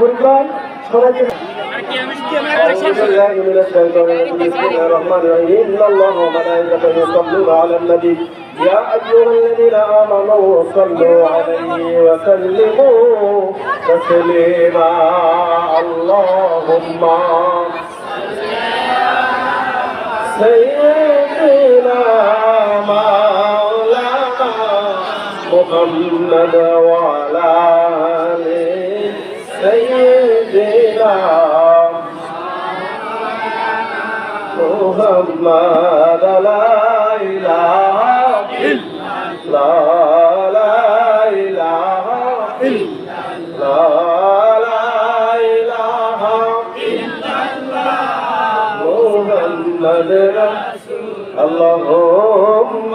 পরিবার সবাইকে أعوذ بالله من الشيطان الرجيم بسم الله الرحمن الرحيم إن الله وملائكته يصلون على النبي يا أيها الذين آمنوا صلوا عليه وسلموا تسليما اللهم سيدنا مولانا محمد وعلى آله سيدنا محمد لا إله إلا لا إله إلا لا إله إلا محمد رسول اللهم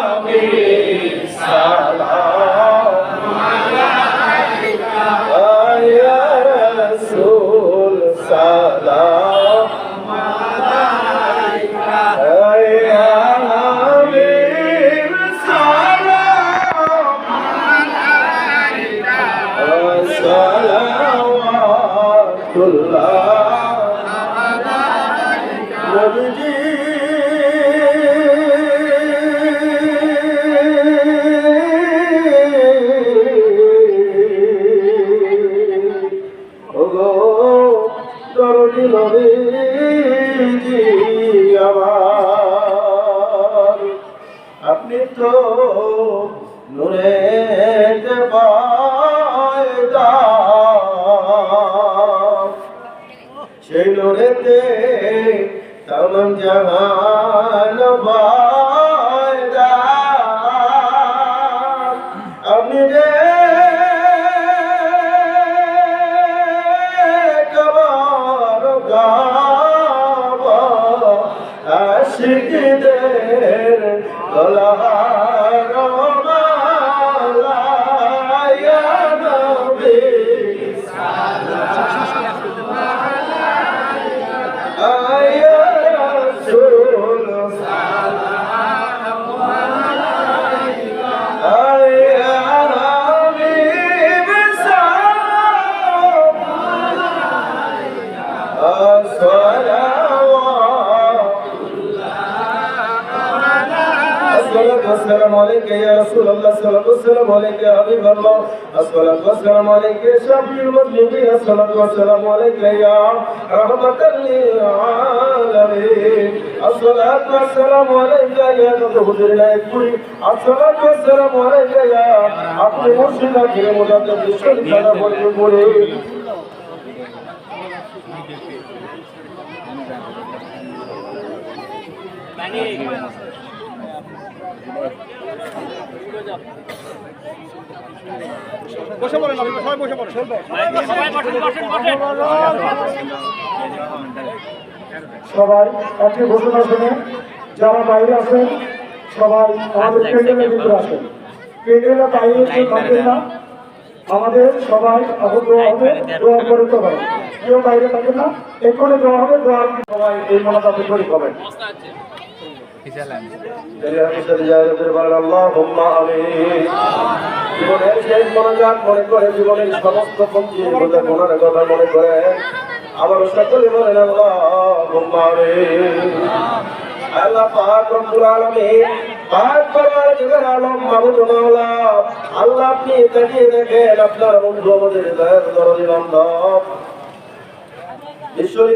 الله نبيجي ওগো দরদি নবীজি আমার আপনি তো আসসালাতু ওয়াসসালামু আলাইকা হাবিবাল্লাহ আসসালাতু ওয়াসসালামু আলাইকা শাফিউল মুসলিমিন আসসালাতু ওয়াসসালামু আলাইকা ইয়া রাহমাতাল লিল আলামিন আসসালাতু ওয়াসসালামু আলাইকা ইয়া নজহুদুল লাইকুরি আসসালাতু ওয়াসসালামু আলাইকা ইয়া আপনি মুর্শিদ আখির মুদাদ্দাদ বিশ্ববিদ্যালয় বলপুরে Thank you. সবাই একটি ঘোষণা শুনে, যারা বাইরে আছেন, সবাই আমাদের কেন্দ্রের ভিতরে আসেন। কেন্দ্রের বাইরে না। আমাদের সবাই এখন হবে, দোয়া করে তো হবে। কেউ বাইরে থাকবেন না। এক্ষুনি দোয়া হবে, দোয়া সবাই এই হবেন জীবনের শেষ মনোজাত মনে করে জীবনের আল্লাহ আপনি তাকিয়ে দেখেন, আপনার বন্ধু আমাদের দয়ার দরদি বান্ধব। ঈশ্বরী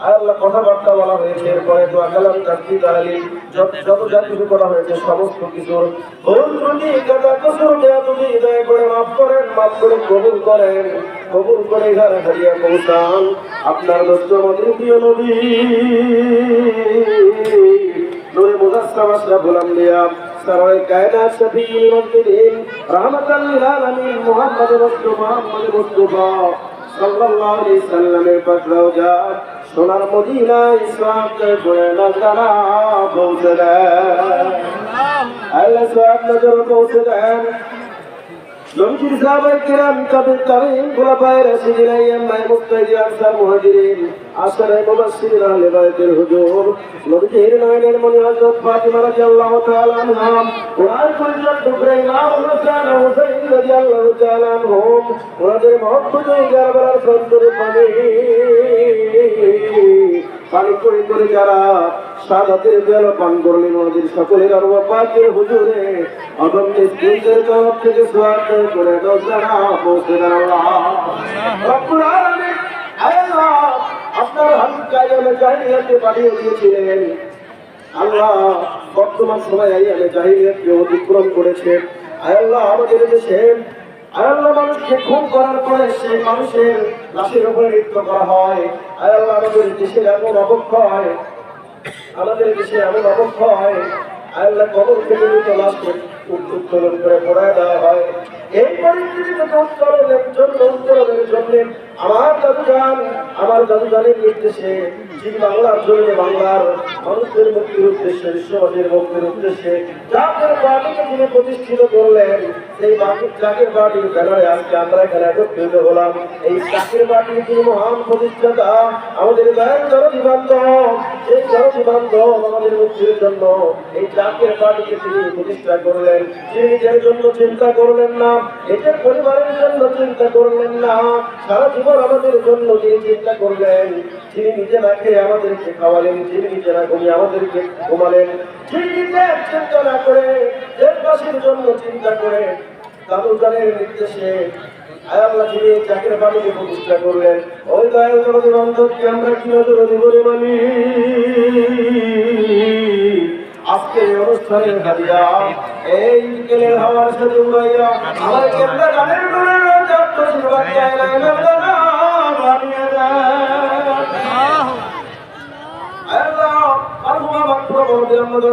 আল্লাহ কথাবার্তা বলা হয়েছে, এরপরে যত যা কিছু করা হয়েছে, সমস্ত কিছুর ভুল ত্রুটি তুমি দয়া করে মাফ করেন, মাফ করে কবুল করেন। কবুল করে ঘরে হারিয়া পৌঁছান আপনার দোস্ত প্রিয় মুহাম্মদ মুহাম্মদ সাল্লাল্লাহু আলাইহি সাল্লামের সোনার মদিনা ইসলাম কে পড়ে নজরা পৌঁছে দেন। আল্লাহ ইসলাম নজর পৌঁছে দেন। নবীজির সাহাবায়ে কিরাম তাবিঈন তাবিঈন খুলাফায়ে রাশিদিন আইয়ামে মুক্তাদির আনসার মুহাজিরিন আশারে মুবাশশিরিন আহলে বাইতের হুজুর। নবীজির নয়নের মনি হযরত ফাতিমা রাদিয়াল্লাহু তাআলা আনহা কুরআন পরিচালক টুকরে ইমাম হোসেন হুসাইন রাদিয়াল্লাহু তাআলা আনহুম, ওনাদের মহব্বতে গারবারার সন্তরে পানি পানি করে করে যারা সাদাতের বেলা পান করলেন ওনাদের সকলের আর হুজুরে তরফ থেকে করে আল্লাহ, আপনার হাবিব কায়ামে জাহিলিয়াতে পাঠিয়ে দিয়েছিলেন। আল্লাহ, বর্তমান সময় আমি জাহিলিয়াতকে অতিক্রম করেছে। আয় আল্লাহ, আমাদের দেশে আল্লাহ মানুষকে খুন করার পরে সেই মানুষের লাশের উপরে নৃত্য করা হয়। আল্লাহ, আমাদের দেশের এমন অবক্ষয়। আমাদের দেশে এমন অবক্ষয়। আল্লাহ, কবর থেকে মৃত লাশকে উত্তোলন করে পড়ায় দেওয়া হয়। এই পরিস্থিতিতে উত্তরণের জন্য জন্য আমার দাদুজান আমার দাদুজানের নির্দেশে যিনি বাংলার জন্য বাংলার মানুষের মুক্তির উদ্দেশ্যে, বিশ্ববাসীর মুক্তির উদ্দেশ্যে জাতীয় পার্টিকে যিনি প্রতিষ্ঠিত করলেন, সেই বাকি জাতীয় পার্টির ব্যানারে আজকে আমরা এখানে একত্রিত হলাম। এই জাতীয় পার্টির যিনি মহান প্রতিষ্ঠাতা, আমাদের গায়ের জননী বান্ধব এই জননী বান্ধব আমাদের মুক্তির জন্য এই জাতীয় পার্টিকে তিনি প্রতিষ্ঠা করলেন। তিনি নিজের জন্য চিন্তা করলেন না, নিজের পরিবারের জন্য চিন্তা করলেন না, সারা জীবন আমাদের জন্য তিনি চিন্তা করলেন, যিনি নিজে না খেয়ে আমাদেরকে খাওয়ালেন, যিনি নিজে না ঘুমিয়ে আমাদেরকে ঘুমালেন চিন্তা না করে, দেশবাসীর জন্য চিন্তা করে দাদুদানের নির্দেশে আমরা এই সাথে উড়াইয়া আমার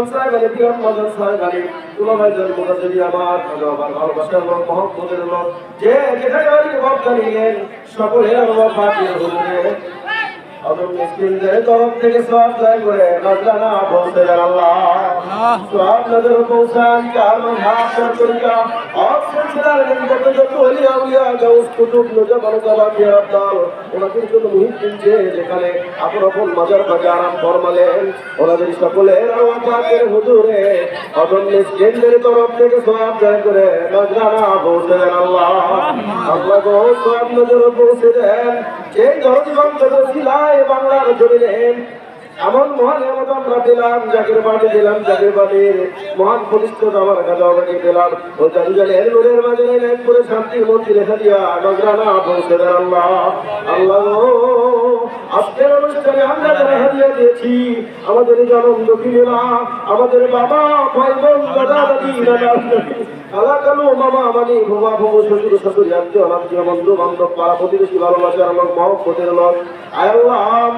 জনসায় গালি দিয়ে আমরা জনসায় গালি তুলো ভাই জন কোথা যদি আমার আমার ভালোবাসার লোক মহব্বতের লোক। যে যেখানে বাড়ি বাপ জানিলেন সকলের আমার পাঠিয়ে হুজুরে। আদম মিসকিনদের তরফ থেকে সব জয় করে নজরানা পৌঁছে দেন আল্লাহ। সব নজর পৌঁছান চার হাত তরিকা और যেখানে আপন আপন মাজার বাজে আরাম ফরমালেন। ওনাদের সকলের আমাদের হুজুরে। অদম্য কেন্দ্রের তরফ থেকে সয়াব জয় করে। নজরানা পৌঁছেন আল্লাহ। আল্লাহ গো সয়াব নজরে পৌঁছে দেন। বাংলার জমিনে এমন মহান আমরা দিলাম জাকির বাড়ি দিলাম জাকির বাড়ির মহান প্রতিষ্ঠিত আমার কাছে দিলাম। ও জানি জানি এর মাঝে লাইন করে শান্তির মন্ত্রী লেখা দিয়া নজরানা পৌঁছে আল্লাহ। আল্লাহ, আজকের অনুষ্ঠানে আমরা যারা হারিয়ে দিয়েছি আমাদের জনম আমাদের বাবা, ভাই, বোন, দাদা, দাদি দাদা বন্ধু, বান্ধব, পাড়া প্রতিবেশী, ভালোবাসার লোক, মহব্বতের লোক। আয় আল্লাহ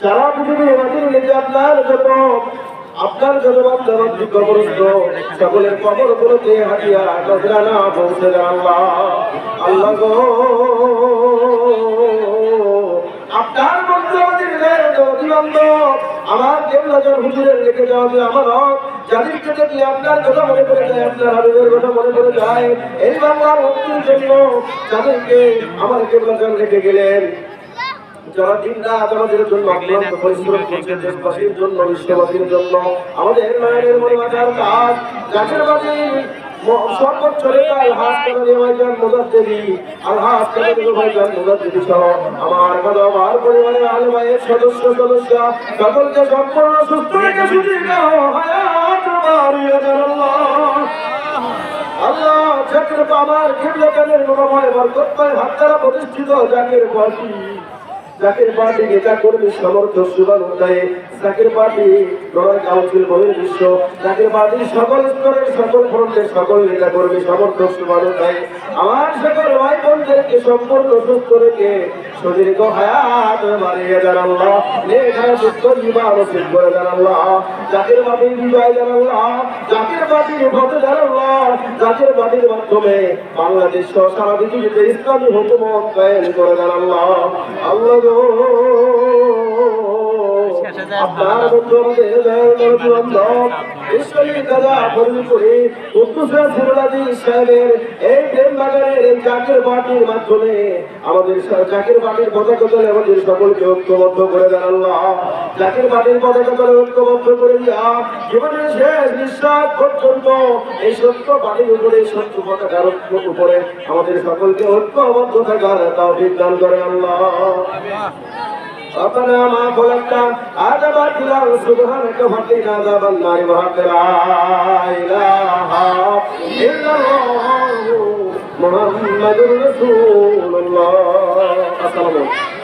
সারা পৃথিবীর মাটির নিচে আপনার জন্য আপনার জন্য বান্ধবান্ধী কবরস্থ সকলের কবর গুলোতে হাতিয়া নজরানা দেন আল্লাহ। আল্লাহ গো, আপনার আমাদের অতিবন্ধ আমার দেবলাজন হুজুরের রেখে যাওয়া যে আমার হক যাদেরকে দেখলে আপনার কথা মনে পড়ে যায়, আপনার হাবিবের কথা মনে পড়ে যায়। এই বাংলার মুক্তির জন্য যাদেরকে আমার দেবলাজন রেখে গেলেন। যারা দিন রাত আমাদের জন্য অক্লান্ত পরিশ্রম করছে দেশবাসীর জন্য বিশ্ববাসীর জন্য। আমাদের মনে মাথার কাজ গাছের সর্বোচ্চ ভাইজান ভাইজান সহ। আমার পরিবারের আলে ভাইয়ের সদস্য সদস্য সকলকে সম্পূর্ণ সুস্থ রেখে সুযোগ হায়াত বাড়িয়ে দেন আল্লাহ জাকির কিবলা কানের বরকত পায় হাত দ্বারা প্রতিষ্ঠিত জাকির জাকির পার্টি নেতা কর্মী সমর্থক সুবান উদ্দায়ে জাকির পার্টি নয় কাউন্সিল বিশ্ব জাকির পার্টির সকল স্তরের সকল ফ্রন্টের সকল নেতা কর্মী সমর্থক সুবান উদ্দায়ে আমার সকল ভাই বোনদেরকে সম্পূর্ণ সুস্থ রেখে শরীরকে হায়াত বাড়িয়ে দেন আল্লাহ। সুস্থ জীবন নসিব করে দেন জাকির পার্টির বিজয় দেন জাকির পার্টির ভোট দেন জাকির পার্টির মাধ্যমে বাংলাদেশ সারা পৃথিবীতে ইসলামী হুকুমত কায়েম করে আল্লাহ। আপনার বন্ধু দয়াল বান্ধব ইসলামী দাদা সিরুলাদি সাহেবের এই প্রেম বাগানের জাকের পার্টির মাধ্যমে আমাদের পতাকা আমাদের সকলকে ঐক্যবদ্ধ করে দেন আল্লাহ। জাকের পার্টির পতাকা দলে ঐক্যবদ্ধ করে দিয়া জীবনের শেষ নিঃশ্বাস পর্যন্ত এই সত্য পার্টির উপরে সত্য পতাকার উপরে আমাদের সকলকে ঐক্যবদ্ধ থাকার তাও দান করে আল্লাহ। ربنا ما خلقت هذا باطلا سبحانك فقنا عذاب النار وحق لا اله الا الله محمد رسول الله السلام عليكم